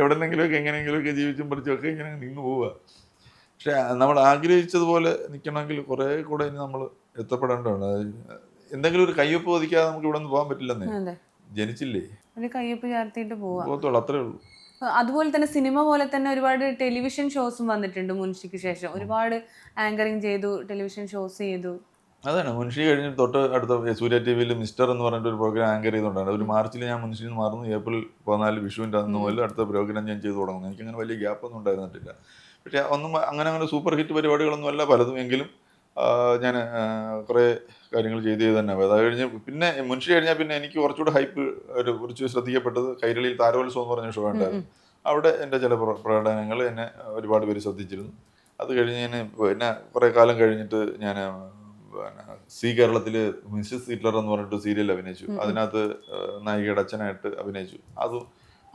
എവിടെന്നെങ്കിലുമൊക്കെ എങ്ങനെയെങ്കിലുമൊക്കെ ജീവിച്ചും പഠിച്ചുമൊക്കെ ഇങ്ങനെ നിന്ന് പോവുക പക്ഷെ നമ്മൾ ആഗ്രഹിച്ചതുപോലെ നിൽക്കണമെങ്കിൽ കുറേ കൂടെ ഇനി നമ്മൾ എത്തപ്പെടേണ്ടതാണ്. എന്തെങ്കിലും ഒരു കയ്യൊപ്പ് വധിക്കാതെ നമുക്ക് ഇവിടെ നിന്ന് പോകാൻ പറ്റില്ലെന്നേ. ജനിച്ചില്ലേ? ഒരു കയ്യൊപ്പ് ചേർത്തിട്ട് പോവാ. പോകത്തുള്ളൂ അത്രേ ഉള്ളൂ. അതുപോലെ തന്നെ സിനിമ പോലെ തന്നെ ഒരുപാട് ടെലിവിഷൻ ഷോസും വന്നിട്ടുണ്ട് മുൻഷിക്ക് ശേഷം. ഒരുപാട് ആങ്കറിങ് ചെയ്തു ടെലിവിഷൻ ഷോസ് ചെയ്തു. അതാണ്. മുൻഷി കഴിഞ്ഞ് തൊട്ട് അടുത്ത സൂര്യ ടി വിയിൽ മിസ്റ്റർ എന്ന് പറഞ്ഞിട്ട് ഒരു പ്രോഗ്രാം ആങ്കർ ചെയ്തുകൊണ്ടാണ്. ഒരു മാർച്ചിൽ ഞാൻ മുൻഷിയിൽ മാറുന്നു. ഏപ്രിൽ പതിനാല് വിഷുവിന്റെ അന്ന് മുതൽ അടുത്ത പ്രോഗ്രാം ഞാൻ ചെയ്തു തുടങ്ങുന്നു. എനിക്കങ്ങനെ വലിയ ഗ്യാപ്പൊന്നും ഉണ്ടായിരുന്നിട്ടില്ല. പക്ഷേ ഒന്നും അങ്ങനെ അങ്ങനെ സൂപ്പർ ഹിറ്റ് പരിപാടികളൊന്നും അല്ല പലതും എങ്കിലും ഞാൻ കുറേ കാര്യങ്ങൾ ചെയ്ത് ചെയ്ത് തന്നെ അത് കഴിഞ്ഞ് പിന്നെ മുൻഷി കഴിഞ്ഞാൽ പിന്നെ എനിക്ക് കുറച്ചുകൂടെ ഹൈപ്പ് ഒരു കുറച്ച് ശ്രദ്ധിക്കപ്പെട്ടത് കൈരളിയിൽ താരോത്സവം എന്ന് പറഞ്ഞ ഷോ ഉണ്ടായിരുന്നു. അവിടെ എന്റെ ചില പ്രകടനങ്ങൾ എന്നെ ഒരുപാട് പേര് ശ്രദ്ധിച്ചിരുന്നു. അത് കഴിഞ്ഞ് ഞാൻ പിന്നെ കുറേ കാലം കഴിഞ്ഞിട്ട് ഞാൻ പിന്നെ സി കേരളത്തിൽ മിസ്സസ് ഹിറ്റ്ലർ എന്ന് പറഞ്ഞിട്ട് സീരിയൽ അഭിനയിച്ചു. അതിനകത്ത് നായികയുടെ അച്ഛനായിട്ട് അഭിനയിച്ചു. അതും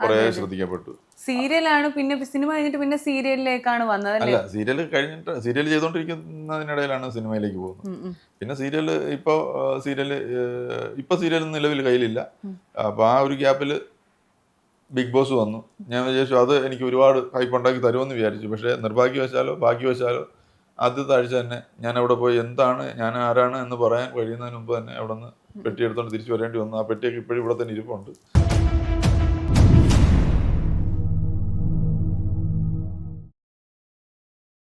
കുറേ ശ്രദ്ധിക്കപ്പെട്ടു. സീരിയലാണ് പിന്നെ സിനിമ കഴിഞ്ഞിട്ട് പിന്നെ സീരിയലിലേക്കാണ് വന്നത് അല്ല? സീരിയൽ കഴിഞ്ഞിട്ട് സീരിയൽ ചെയ്തുകൊണ്ടിരിക്കുന്നതിനിടയിലാണ് സിനിമയിലേക്ക് പോകുന്നത്. പിന്നെ സീരിയൽ ഇപ്പോൾ സീരിയൽ ഇപ്പോൾ സീരിയൽ നിലവിൽ കയ്യിലില്ല. അപ്പോൾ ആ ഒരു ഗ്യാപ്പിൽ ബിഗ് ബോസ് വന്നു. ഞാൻ വിചാരിച്ചു അത് എനിക്ക് ഒരുപാട് ഹൈപ്പ് ഉണ്ടാക്കി തരുമെന്ന് വിചാരിച്ചു. പക്ഷേ നിർഭാഗ്യവശാലോ ഭാഗ്യവശാലോ ആദ്യത്തെ ആഴ്ച തന്നെ ഞാൻ അവിടെ പോയി എന്താണ് ഞാൻ ആരാണ് എന്ന് പറയാൻ കഴിയുന്നതിന് മുമ്പ് തന്നെ അവിടെ നിന്ന് പെട്ടി എടുത്തോണ്ട് തിരിച്ചു വരേണ്ടി വന്നു. ആ പെട്ടിയൊക്കെ ഇപ്പോഴും ഇവിടെ തന്നെ ഇരിപ്പുണ്ട്.